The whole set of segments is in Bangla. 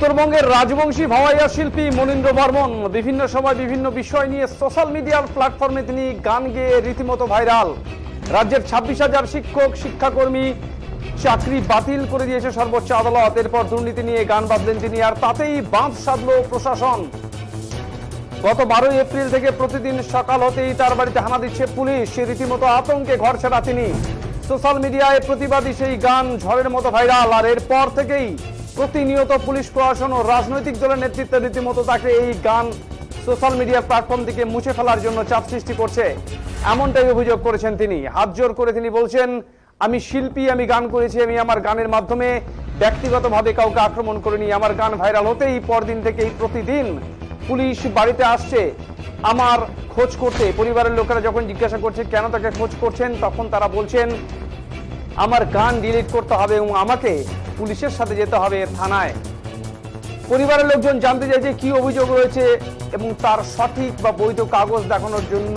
উত্তরবঙ্গের রাজবংশী ভাওয়াইয়া শিল্পী মনীন্দ্র বর্মন। বিভিন্ন সময় বিভিন্ন বিষয় নিয়ে সোশ্যাল মিডিয়ার প্ল্যাটফর্মে তিনি গান গেয়ে রীতিমতো ভাইরাল রাজ্যের ছাব্বিশ হাজার শিক্ষক, শিক্ষাকর্মী চাকরি বাতিল করে দিয়েছে সর্বোচ্চ আদালত। এরপর দুর্নীতি নিয়ে গান বাঁধলেন তিনি আর তাতেই বাঁধ সাধল প্রশাসন। গত বারোই এপ্রিল থেকে প্রতিদিন সকাল হতেই তার বাড়িতে হানা দিচ্ছে পুলিশ। সে রীতিমতো আতঙ্কে ঘর ছাড়া তিনি। সোশ্যাল মিডিয়ায় প্রতিবাদী সেই গান ঝড়ের মতো ভাইরাল আর এরপর থেকেই প্রতিনিয়ত পুলিশ প্রশাসন ও রাজনৈতিক দলের নেতৃত্বে রীতিমতো তাকে এই গান সোশ্যাল মিডিয়ার প্ল্যাটফর্ম থেকে মুছে ফেলার জন্য চাপ সৃষ্টি করছে। এমনটাই অভিযোগ করেছেন তিনি। হাত জোর করে তিনি বলছেন, আমি শিল্পী, আমি গান করেছি, আমি আমার গানের মাধ্যমে ব্যক্তিগতভাবে কাউকে আক্রমণ করিনি। আমার গান ভাইরাল হতেই পরদিন থেকেই প্রতিদিন পুলিশ বাড়িতে আসছে। আমার খোঁজ করতে পরিবারের লোকেরা যখন জিজ্ঞাসা করছে, কেন তাকে খোঁজ করছেন? তখন তারা বলছেন, আমার গান ডিলিট করতে হবে এবং আমাকে পুলিশের সাথে যেতে হবে থানায়। পরিবারের লোকজন জানতে চাইছে কি অভিযোগ রয়েছে এবং তার সঠিক বা বৈধ কাগজ দেখানোর জন্য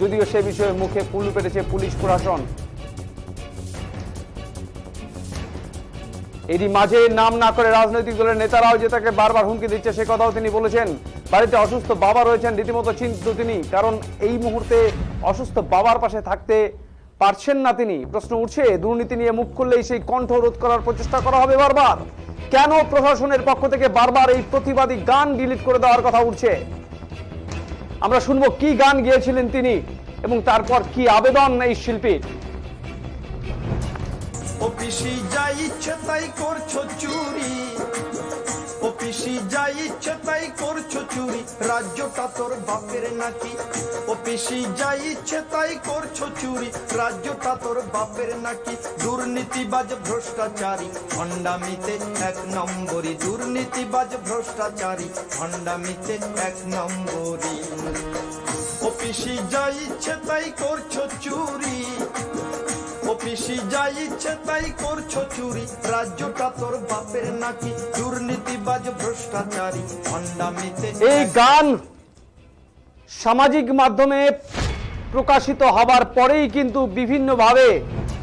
যদিও সে বিষয়ে মুখে ফুল পেটেছে পুলিশ প্রশাসন। এরই মাঝে নাম না করে রাজনৈতিক দলের নেতারাও যে তাকে বারবার হুমকি দিচ্ছে সে কথাও তিনি বলেছেন। বাড়িতে অসুস্থ বাবা রয়েছেন, রীতিমতো চিন্তিত তিনি, কারণ এই মুহূর্তে অসুস্থ বাবার পাশে থাকতে পারছেন না তিনি। প্রশ্ন উঠছে, দুর্নীতি নিয়ে মুখ খুললেই সেই কণ্ঠ রোধ করার প্রচেষ্টা করা হবে বারবার। কেন প্রশাসনের পক্ষ থেকে বারবার এই প্রতিবাদী গান ডিলিট করে দেওয়ার কথা উঠছে? আমরা শুনব কি গান গিয়েছিলেন তিনি এবং তারপর কি আবেদন এই শিল্পীর। অফিসি যা ইচ্ছে তাই করছ চুরি। অফিসি যা ইচ্ছে তাই করছ চুরি। রাজ্যটা তোর বাপের নাকি? অফিসি যা ইচ্ছে তাই করছ চুরি। রাজ্যটা তোর বাপের নাকি? দুর্নীতিবাজ ভ্রষ্টাচারী। ভণ্ডামিতে এক নম্বরই, দুর্নীতিবাজ ভ্রষ্টাচারী। ভণ্ডামিতে এক নম্বরই। অফিসি যা ইচ্ছে তাই করছ চুরি। অফিসি যা ইচ্ছে তাই করছ চুরি। রাজ্যটা তোর বাপের নাকি? দুর্নীতিবাজ ভ্রষ্টাচারী ভণ্ডামিতে এই গান সামাজিক মাধ্যমে প্রকাশিত হবার পরেই কিন্তু বিভিন্নভাবে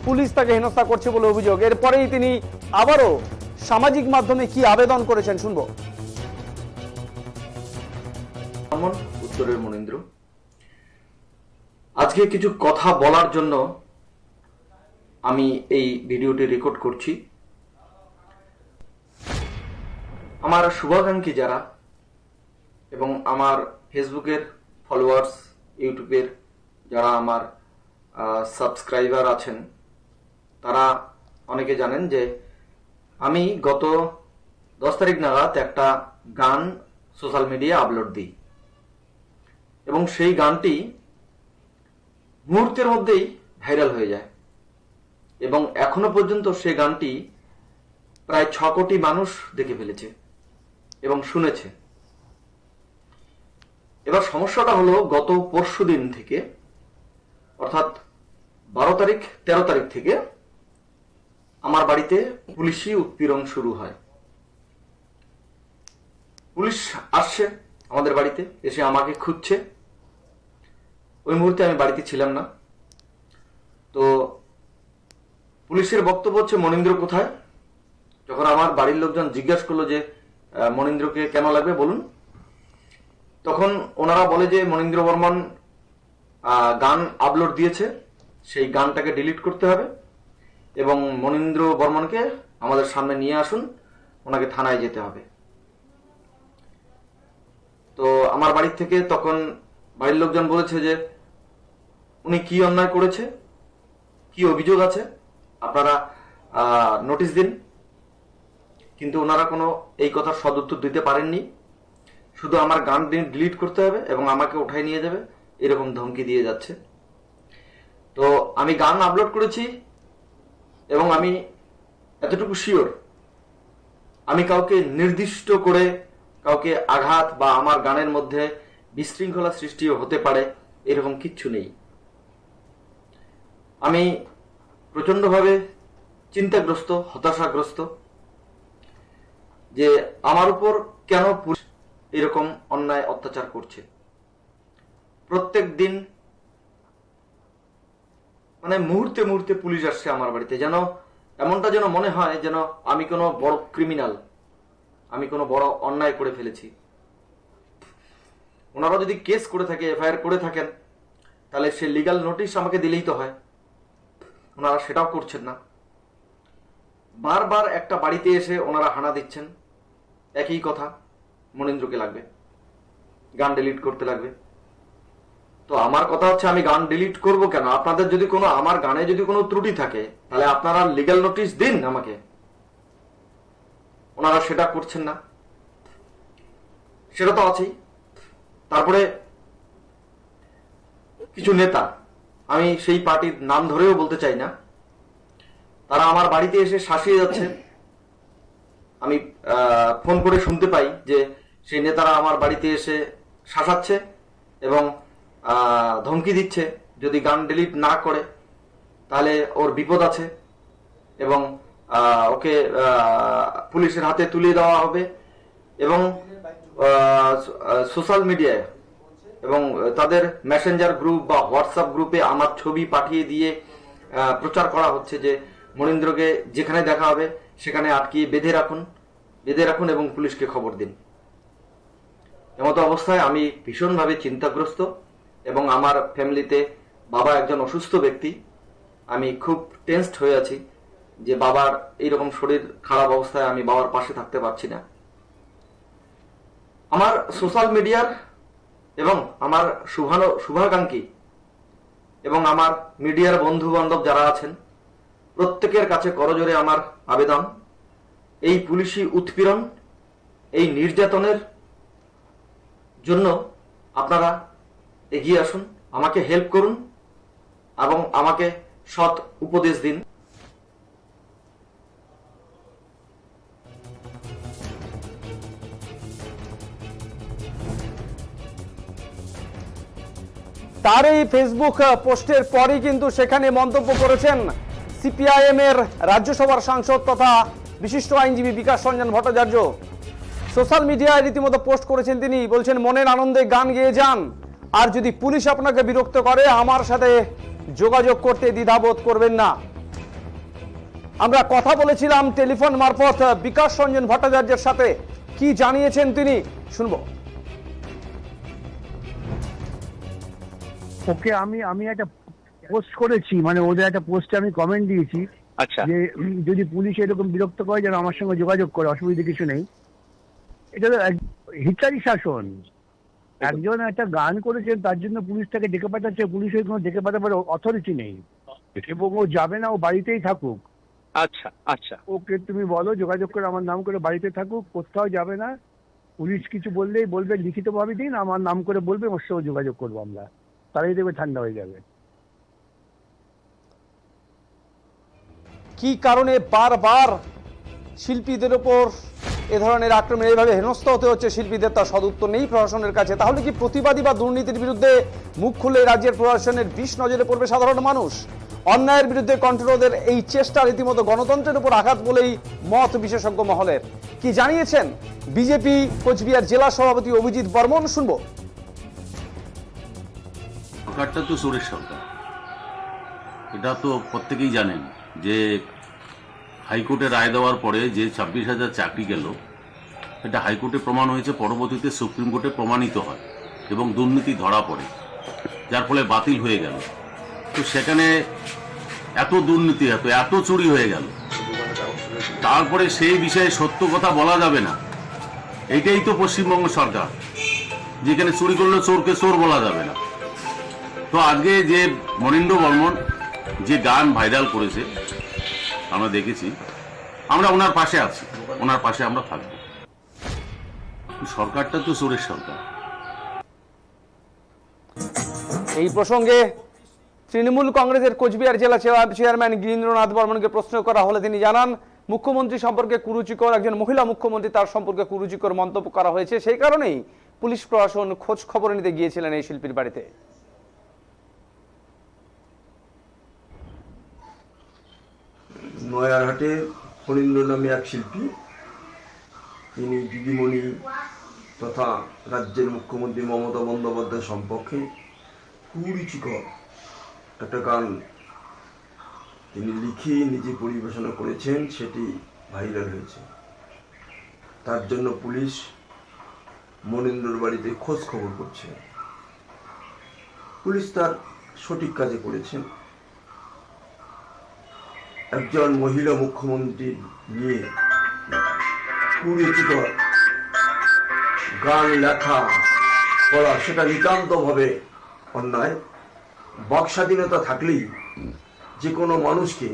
পুলিশ তাকে হেনস্থা করছে বলে অভিযোগ। এরপরেই তিনি আবারও সামাজিক মাধ্যমে কি আবেদন করেছেন শুনব। উত্তরের মনীন্দ্র। আজকে কিছু কথা বলার জন্য আমি এই ভিডিওটি রেকর্ড করছি। আমার শুভাকাঙ্ক্ষী যারা এবং আমার ফেসবুকের ফলোয়ার্স ইউটিউবের যারা আমার সাবস্ক্রাইবার আছেন, তারা অনেকে জানেন যে আমি গত দশ তারিখ নাগাদ একটা গান সোশ্যাল মিডিয়া আপলোড দিই। এবং সেই গানটি মুহূর্তের মধ্যেই ভাইরাল হয়ে যায়। এবং এখনও পর্যন্ত সে গানটি প্রায় ছ কোটি মানুষ দেখে ফেলেছে এবং শুনেছে। এবার সমস্যাটা হলো গত পরশু দিন থেকে, অর্থাৎ বারো তারিখ, তেরো তারিখ থেকে আমার বাড়িতে পুলিশি উৎপীড়ন শুরু হয়। পুলিশ আসছে আমাদের বাড়িতে, এসে আমাকে খুঁজছে। ওই মুহূর্তে আমি বাড়িতে ছিলাম না। তো পুলিশের বক্তব্য হচ্ছে, মনীন্দ্র কোথায়? যখন আমার বাড়ির লোকজন জিজ্ঞাসা করল যে মনীন্দ্রকে কেন লাগবে, বলুন। তখন ওনারা বলে যে, মনীন্দ্র বর্মন গান আপলোড দিয়েছে, সেই গানটাকে ডিলিট করতে হবে এবং মনীন্দ্র বর্মনকে আমাদের সামনে নিয়ে আসুন, ওনাকে থানায় যেতে হবে। তো আমার বাড়ির থেকে তখন বাড়ির লোকজন বলেছে যে, উনি কি অন্যায় করেছে? কি অভিযোগ আছে? আপনারা নোটিশ দিন। কিন্তু ওনারা কোনো এই কথার সদুত্তর দিতে পারেননি। শুধু আমার গান ডিলিট করতে হবে এবং আমাকে উঠাই নিয়ে যাবে, এরকম ধমকি দিয়ে যাচ্ছে। তো আমি গান আপলোড করেছি এবং আমি এতটুকু শিওর আমি কাউকে নির্দিষ্ট করে কাউকে আঘাত বা আমার গানের মধ্যে বিশৃঙ্খলা সৃষ্টিও হতে পারে, এরকম কিচ্ছু নেই। আমি প্রচন্ডভাবে চিন্তাগ্রস্ত, হতাশাগ্রস্ত যে আমার উপর কেন পুলিশ এরকম অন্যায় অত্যাচার করছে। প্রত্যেক দিন মানে মুহূর্তে মুহূর্তে পুলিশ আসছে আমার বাড়িতে, যেন এমনটা যেন মনে হয় যেন আমি কোনো বড় ক্রিমিনাল আমি কোনো বড় অন্যায় করে ফেলেছি। ওনারা যদি কেস করে থাকে, এফআইআর করে থাকেন, তাহলে সে লিগাল নোটিশ আমাকে দিলেই তো হয়। ওনারা সেটাও করছেন না। বারবার একটা বাড়িতে এসে ওনারা হানা দিচ্ছেন। একই কথা, মনেন্দ্রকে লাগবে। গান ডিলিট করতে লাগবে। তো আমার কথা হচ্ছে আমি গান ডিলিট করব কেন? আপনাদের যদি কোনো, আমার গানে যদি কোনো ত্রুটি থাকে, তাহলে আপনারা লিগ্যাল নোটিশ দিন আমাকে। ওনারা সেটা করছেন না। সেটা তো আছেই। তারপরে কিছু নেতা আমি সেই পার্টির নাম ধরেও বলতে চাই না। তারা আমার বাড়িতে এসে শাসিয়ে যাচ্ছে। আমি ফোন করে শুনতে পাই যে সেই নেতারা আমার বাড়িতে এসে শাসাচ্ছে এবং ধমকি দিচ্ছে যদি গান ডিলিট না করে, তাহলে ওর বিপদ আছে এবং ওকে পুলিশের হাতে তুলে দেওয়া হবে এবং সোশ্যাল মিডিয়ায় এবং তাদের মেসেঞ্জার গ্রুপ বা হোয়াটসঅ্যাপ গ্রুপে আমার ছবি পাঠিয়ে দিয়ে প্রচার করা হচ্ছে যে, মনীন্দ্রকে যেখানে দেখা হবে, সেখানে আটকিয়ে বেঁধে রাখুন বেঁধে রাখুন এবং পুলিশকে খবর দিন। এমতো অবস্থায় আমি ভীষণভাবে চিন্তাগ্রস্ত এবং আমার ফ্যামিলিতে বাবা একজন অসুস্থ ব্যক্তি। আমি খুব টেনসড হয়ে আছি যে, বাবার এইরকম শরীর খারাপ অবস্থায় আমি বাবার পাশে থাকতে পারছি না। আমার সোশ্যাল মিডিয়ার এবং আমার শুভানো, শুভাকাঙ্ক্ষী এবং আমার মিডিয়ার বন্ধু বান্ধব যারা আছেন, প্রত্যেকের কাছে করজোরে আমার আবেদন। এই পুলিশি উৎপীড়ন, এই নির্যাতনের জন্য আপনারা এগিয়ে আসুন, আমাকে হেল্প করুন এবং আমাকে সৎ উপদেশ দিন। তার এই ফেসবুক পোস্টের পরই কিন্তু সেখানে মন্তব্য করেছেন সিপিআইএম এর রাজ্যসভার সাংসদ তথা বিশিষ্ট আইনজীবী বিকাশ রঞ্জন ভট্টাচার্য। সোশ্যাল মিডিয়ায় রীতিমতো পোস্ট করেছেন তিনি, বলছেন, মনের আনন্দে গান গেয়ে যান। আর যদি পুলিশ আপনাকে বিরক্ত করে, আমার সাথে যোগাযোগ করতে দ্বিধাবোধ করবেন না। আমরা কথা বলেছিলাম টেলিফোন মারফত বিকাশ রঞ্জন ভট্টাচার্যের সাথে। কি জানিয়েছেন তিনি? শুনব। ওকে আমি আমি একটা পোস্ট করেছি মানে ওদের একটা পোস্টে আমি কমেন্ট দিয়েছি আচ্ছা। যে যদি পুলিশ এরকম বিরক্ত করে যেন আমার সঙ্গে যোগাযোগ করে অসুবিধা কিছু নেই। এটা তো হিটলারি শাসন। একজন একটা গান করেছেন তার জন্য পুলিশ তাকে ডেকে পাঠাচ্ছে পুলিশের কোনো ডেকে পাঠাবার অথরিটি নেই। এবং ও যাবে না ও বাড়িতেই থাকুক। আচ্ছা আচ্ছা। ওকে তুমি বলো যোগাযোগ করে আমার নাম করে বাড়িতে থাকুক কোথাও যাবে না। পুলিশ কিছু বললেই বলবে লিখিতভাবে দিন আমার নাম করে বলবে ওর সঙ্গে যোগাযোগ করব আমরা। তারাই দেবে ঠান্ডা হয়ে যাবে। কি কারণে বারবার শিল্পীদের ওপর এ ধরনের আক্রমণ, এইভাবে হেনস্থ হতে হচ্ছে শিল্পীদের, তার সদুত্তর নেই প্রশাসনের কাছে। তাহলে কি প্রতিবাদী বা দুর্নীতির বিরুদ্ধে মুখ খুলে রাজ্যের প্রশাসনের বিষ নজরে পড়বে সাধারণ মানুষ? অন্যায়ের বিরুদ্ধে কণ্ঠরোধের এই চেষ্টা রীতিমতো গণতন্ত্রের উপর আঘাত বলেই মত বিশেষজ্ঞ মহলের। কি জানিয়েছেন বিজেপি কোচবিহার জেলা সভাপতি অভিজিৎ বর্মন? শুনব। সরকারটা তো সুরেশ সরকার। এটা তো প্রত্যেকেই জানেন যে হাইকোর্টে রায় দেওয়ার পরে যে ছাব্বিশ হাজার চাকরি গেল, এটা হাইকোর্টে প্রমাণ হয়েছে, পরবর্তীতে সুপ্রিম কোর্টে প্রমাণিত হয় এবং দুর্নীতি ধরা পড়ে, যার ফলে বাতিল হয়ে গেল। তো সেখানে এত দুর্নীতি এত এত চুরি হয়ে গেল। তারপরে সেই বিষয়ে সত্য কথা বলা যাবে না। এটাই তো পশ্চিমবঙ্গ সরকার, যেখানে চুরি করলে চোরকে চোর বলা যাবে না। তো আজকে যে মনিন্দ্র বর্মন যে গান ভাইরাল করেছে, আমরা দেখেছি, আমরা ওনার পাশে আছি, ওনার পাশে আমরা থাকব। সরকারটা তো সুরেশ সরকার। এই প্রসঙ্গে তৃণমূল কংগ্রেসের কোচবিহার জেলা চেয়া- চেয়ারম্যান গিরীন্দ্রনাথ বর্মনকে প্রশ্ন করা হলে তিনি জানান, মুখ্যমন্ত্রী সম্পর্কে কুরুচিকর, একজন মহিলা মুখ্যমন্ত্রী তার সম্পর্কে কুরুচিকর মন্তব্য করা হয়েছে। সেই কারণেই পুলিশ প্রশাসন খোঁজ খবর নিতে গিয়েছিলেন এই শিল্পীর বাড়িতে। নয়ারহাটে ফণীন্দ্র নামে এক শিল্পী। তিনি দিদিমণি তথা রাজ্যের মুখ্যমন্ত্রী মমতা বন্দ্যোপাধ্যায় সম্পর্কে কুরুচিকর একটা গান তিনি লিখে নিজে পরিবেশনা করেছেন, সেটি ভাইরাল হয়েছে। তার জন্য পুলিশ মনীন্দ্রর বাড়িতে খোঁজ খবর করছে। পুলিশ তার সঠিক কাজে করেছেন। একজন মহিলা মুখ্যমন্ত্রী নিয়ে কুরুচিকর গান লেখা করা সেটা নিতান্তভাবে অন্যায়। বাক স্বাধীনতা থাকলেই যে কোনো মানুষকে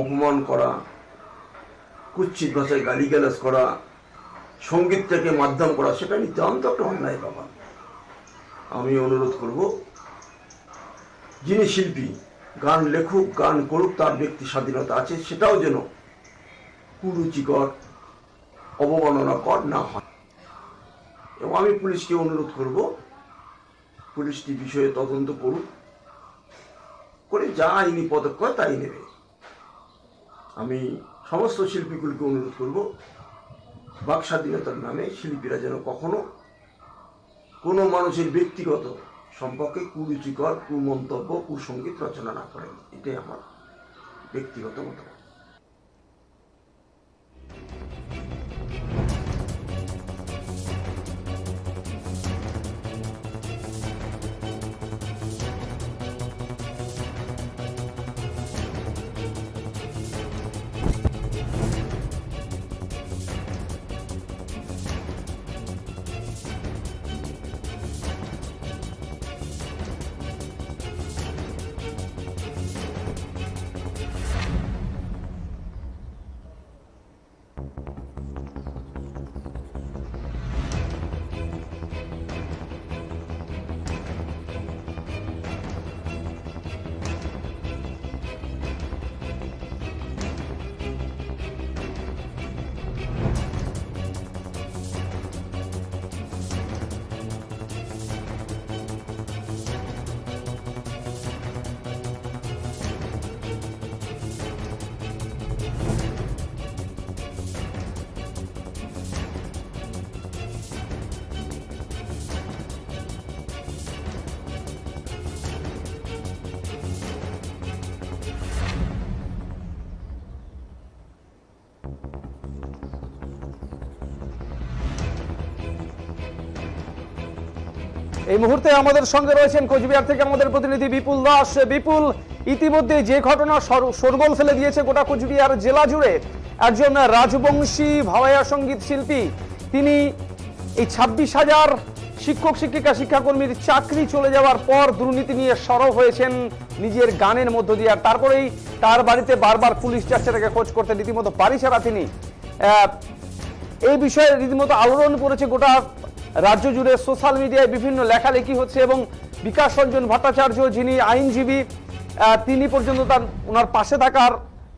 অপমান করা, কুচ্ছিত ভাষায় গালিগালাজ করা, সঙ্গীতটাকে মাধ্যম করা, সেটা নিতান্ত একটা অন্যায় ব্যাপার। আমি অনুরোধ করব, যিনি শিল্পী গান লেখুক, গান করুক, তার ব্যক্তি স্বাধীনতা আছে, সেটাও যেন কুরুচিকর, অবমাননাকর না হয়। এবং আমি পুলিশকে অনুরোধ করব পুলিশটি বিষয়ে তদন্ত করুক, করে যা আইনি পদক্ষেপ তাই নেবে। আমি সমস্ত শিল্পীগুলিকে অনুরোধ করব, বাক স্বাধীনতার নামে শিল্পীরা যেন কখনো কোনো মানুষের ব্যক্তিগত সম্পর্কে কুরুচিকর কুমন্তব্য কুসঙ্গীত রচনা না করেন। এটাই আমার ব্যক্তিগত মতামত। এই মুহূর্তে আমাদের সঙ্গে রয়েছেন কোচবিহার থেকে আমাদের প্রতিনিধি বিপুল দাস। বিপুল, ইতিমধ্যে যে ঘটনা সর- শোরগোল ফেলে দিয়েছে গোটা কোচবিহার জেলা জুড়ে, একজন রাজবংশী ভাওয়াইয়া সংগীত শিল্পী। তিনি এই ছাব্বিশ হাজার শিক্ষক, শিক্ষিকা, শিক্ষাকর্মীর চাকরি চলে যাওয়ার পর দুর্নীতি নিয়ে সরব হয়েছেন নিজের গানের মধ্য দিয়ে। আর তারপরেই তার বাড়িতে বারবার পুলিশ যাচ্ছে তাকে খোঁজ করতে রীতিমতো বাড়ি ছাড়া তিনি। এই বিষয়ে রীতিমতো আলোড়ন করেছে গোটা রাজ্য জুড়ে সোশ্যাল মিডিয়ায় বিভিন্ন লেখালেখি হচ্ছে এবং বিকাশ রঞ্জন ভট্টাচার্য যিনি আইনজীবী তিনি পর্যন্ত তার, ওনার পাশে থাকার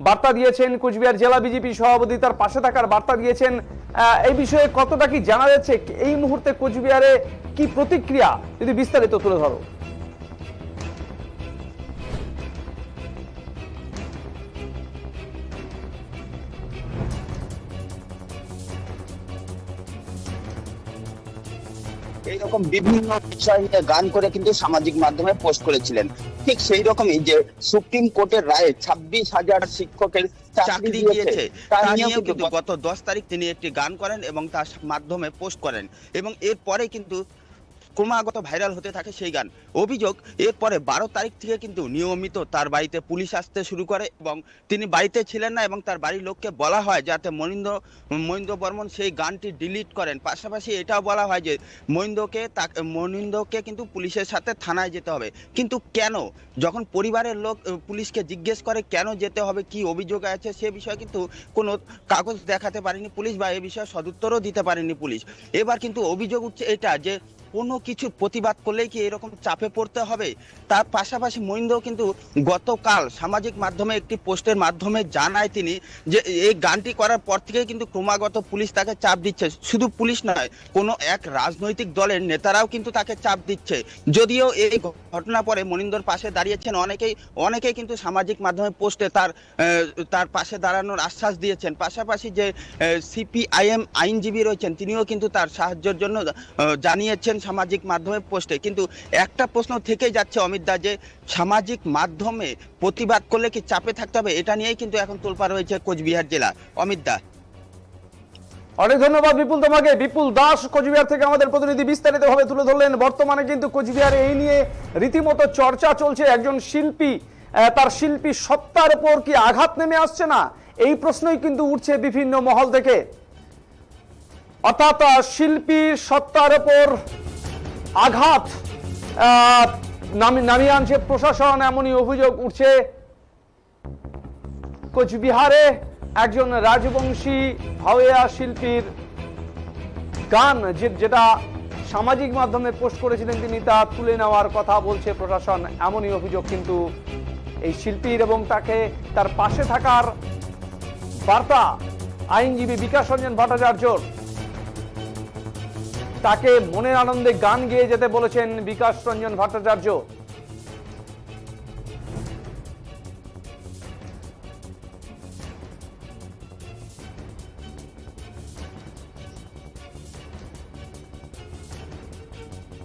বার্তা দিয়েছেন। কুচবিহার জেলা বিজেপি সভাপতি তার পাশে থাকার বার্তা দিয়েছেন। এই বিষয়ে কতটা কি জানা যাচ্ছে? এই মুহূর্তে কোচবিহারে কি প্রতিক্রিয়া? যদি বিস্তারিত তুলে ধরো। এইরকম বিভিন্ন বিষয় নিয়ে গান করে কিন্তু সামাজিক মাধ্যমে পোস্ট করেছিলেন। ঠিক সেই রকমই যে সুপ্রিম কোর্টের রায়ে ছাব্বিশ হাজার শিক্ষকের চাকরি দিয়েছে তা নিয়েও কিন্তু গত দশ তারিখ তিনি একটি গান করেন এবং তার মাধ্যমে পোস্ট করেন। এবং এরপরে কিন্তু ক্রমাগত ভাইরাল হতে থাকে সেই গান। অভিযোগ, এরপরে বারো তারিখ থেকে কিন্তু নিয়মিত তার বাড়িতে পুলিশ আসতে শুরু করে এবং তিনি বাড়িতে ছিলেন না এবং তার বাড়ির লোককে বলা হয় যাতে মনিন্দ্র মহিন্দ্র বর্মন সেই গানটি ডিলিট করেন। পাশাপাশি এটাও বলা হয় যে মহিন্দ্রকে তাকে, মনিন্দ্রকে কিন্তু পুলিশের সাথে থানায় যেতে হবে। কিন্তু কেন? যখন পরিবারের লোক পুলিশকে জিজ্ঞেস করে কেন যেতে হবে, কি অভিযোগ আছে, সে বিষয়ে কিন্তু কোনো কাগজ দেখাতে পারেনি পুলিশ বা এ বিষয়ে সদুত্তরও দিতে পারেনি পুলিশ। এবার কিন্তু অভিযোগ উঠছে এটা যে কোনো কিছু প্রতিবাদ করলেই কি এরকম চাপে পড়তে হবে? তার পাশাপাশি মহিন্দ্র কিন্তু গতকাল সামাজিক মাধ্যমে একটি পোস্টের মাধ্যমে জানায় তিনি যে এই গানটি করার পর থেকে কিন্তু ক্রমাগত পুলিশ তাকে চাপ দিচ্ছে। শুধু পুলিশ নয়, কোনো এক রাজনৈতিক দলের নেতারাও কিন্তু তাকে চাপ দিচ্ছে। যদিও এই ঘটনা পরে মনিন্দর পাশে দাঁড়িয়েছেন অনেকেই অনেকেই কিন্তু সামাজিক মাধ্যমে পোস্টে তার তার পাশে দাঁড়ানোর আশ্বাস দিয়েছেন। পাশাপাশি যে সিপিআইএম আইনজীবী রয়েছেন, তিনিও কিন্তু তার সাহায্যের জন্য জানিয়েছেন সামাজিক মাধ্যমে পোস্টে কিন্তু একটা প্রশ্ন থেকেই যাচ্ছে, অমিত দা, যে সামাজিক মাধ্যমে প্রতিবাদ করলে কি চাপে থাকতে হবে? এটা নিয়েই কিন্তু এখন তোলপা রয়েছে কোচবিহার জেলা। অমিত দা। অনেক ধন্যবাদ বিপুল তোমাকে। বিপুল দাস কোচবিহার থেকে আমাদের প্রতিনিধি বিস্তারিত ভাবে তুলে ধরলেন। বর্তমানে কিন্তু কোচবিহারে এই নিয়ে রীতিমতো চর্চা চলছে একজন শিল্পী। তার শিল্পী সত্তার উপর কি আঘাত নেমে আসছে না? এই প্রশ্নই কিন্তু উঠছে বিভিন্ন মহল থেকে। অর্থাৎ শিল্পীর সত্তার উপর আঘাত। নামিয়ে আনছে প্রশাসন, এমনই অভিযোগ উঠছে। কোচবিহারে একজন রাজবংশী ভাওয়া শিল্পীর গান যেটা সামাজিক মাধ্যমে পোস্ট করেছিলেন তিনি, তা তুলে নেওয়ার কথা বলছে প্রশাসন, এমনই অভিযোগ কিন্তু এই শিল্পীর এবং তাকে তার পাশে থাকার বার্তা আইনজীবী বিকাশ রঞ্জন ভট্টাচার্যর। তাকে মনের আনন্দে গান গেয়ে যেতে বলেছেন বিকাশ রঞ্জন ভট্টাচার্য।